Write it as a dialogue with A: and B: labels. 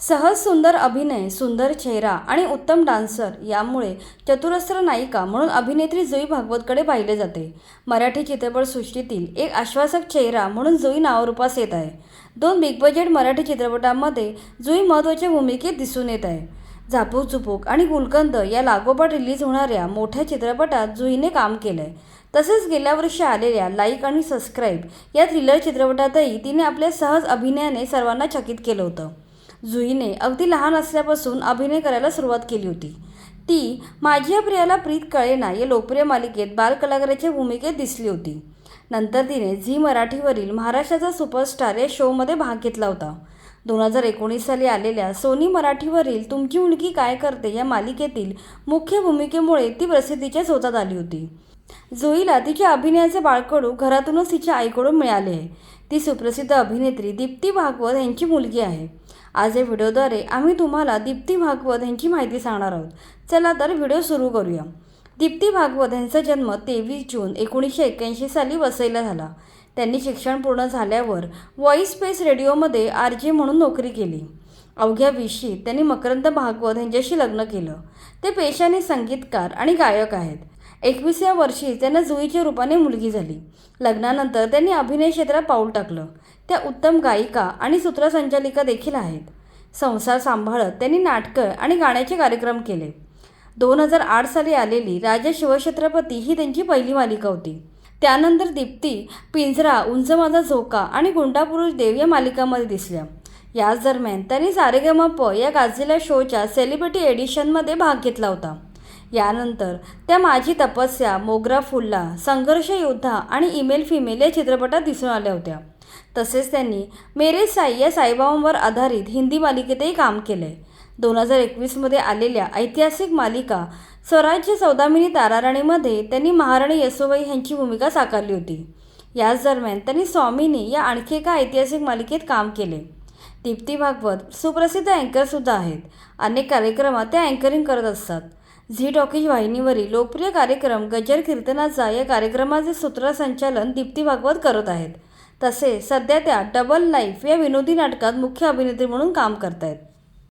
A: सहज सुंदर अभिनय सुंदर चेहरा आणि उत्तम डान्सर यामुळे चतुरस्र नायिका म्हणून अभिनेत्री जुई भागवतकडे पाहिले जाते. मराठी चित्रपटसृष्टीतील एक आश्वासक चेहरा म्हणून जुई नावारूपास येत आहे. दोन बिग बजेट मराठी चित्रपटांमध्ये जुई महत्त्वाच्या भूमिकेत दिसून येत आहे. झापूक झुपूक आणि गुलकंद या लागोपाठ रिलीज होणाऱ्या मोठ्या चित्रपटात जुईने काम केलं आहे तसेच गेल्या वर्षी आलेल्या लाईक आणि सबस्क्राईब या थ्रिलर चित्रपटातही तिने आपल्या सहज अभिनयाने सर्वांना चकित केलं होतं. जुईने अगदी लहान असल्यापासून अभिनय करायला सुरुवात केली होती. ती माझी प्रियाला प्रीत कळेना या लोकप्रिय मालिकेत बालकलाकाराच्या भूमिकेत दिसली होती. नंतर तिने झी मराठीवरील महाराष्ट्राचा सुपरस्टार या शोमध्ये भाग घेतला होता. दोन हजार एकोणीस साली आलेल्या सोनी मराठीवरील तुमची मुलगी काय करते या मालिकेतील मुख्य भूमिकेमुळे ती प्रसिद्धीच्या स्वतःत आली होती. जुईला तिच्या अभिनयाचे बाळकडू घरातूनच तिच्या आईकडून मिळाले आहे. ती सुप्रसिद्ध अभिनेत्री दीप्ती भागवत यांची मुलगी आहे. आज या व्हिडिओद्वारे आम्ही तुम्हाला दीप्ती भागवत यांची माहिती सांगणार आहोत. चला तर व्हिडिओ सुरू करूया. दीप्ती भागवत यांचा जन्म तेवीस जून एकोणीसशे एक्क्याऐंशी साली वसईला झाला. त्यांनी शिक्षण पूर्ण झाल्यावर व्हॉईस स्पेस रेडिओमध्ये आर जे म्हणून नोकरी केली. अवघ्या विशी त्यांनी मकरंद भागवत यांच्याशी लग्न केलं. ते पेशाने संगीतकार आणि गायक आहेत. एकविसव्या वर्षी त्यांना जुईच्या रूपाने मुलगी झाली. लग्नानंतर त्यांनी अभिनय क्षेत्रात पाऊल टाकलं. त्या उत्तम गायिका आणि सूत्रसंचालिका देखील आहेत. संसार सांभाळत त्यांनी नाटकं आणि गाण्याचे कार्यक्रम केले. दोन हजार आठ साली आलेली राजा शिवछत्रपती ही त्यांची पहिली मालिका होती. त्यानंतर दीप्ती पिंजरा उंच माझा झोका आणि गुंडापुरुष देव या मालिकांमध्ये दिसल्या. याच दरम्यान त्यांनी सारेगमप या गाजलेल्या शोच्या सेलिब्रिटी एडिशनमध्ये भाग घेतला होता. यानंतर त्या माझी तपस्या मोगरा फुल्ला संघर्ष योद्धा आणि ईमेल फिमेल या चित्रपटात दिसून आल्या होत्या. तसेच त्यांनी मेरे साई या साईबाबांवर आधारित हिंदी मालिकेतही काम केलं आहे दोन हजार एकवीसमध्ये आलेल्या ऐतिहासिक मालिका स्वराज्य चौदामिनी ताराराणीमध्ये त्यांनी महाराणी यशोबाई यांची भूमिका साकारली होती. याच दरम्यान त्यांनी स्वामीनी या आणखी एका ऐतिहासिक मालिकेत काम केले. दीप्ती भागवत सुप्रसिद्ध अँकरसुद्धा आहेत. अनेक कार्यक्रमात त्या अँकरिंग करत असतात. झी टॉकीज वाहिनीवरील लोकप्रिय कार्यक्रम गजर कीर्तनाचा या कार्यक्रमाचे सूत्रसंचालन दीप्ती भागवत करत आहेत. तसे सध्या त्या डबल लाईफ या विनोदी नाटकात मुख्य अभिनेत्री म्हणून काम करत आहेत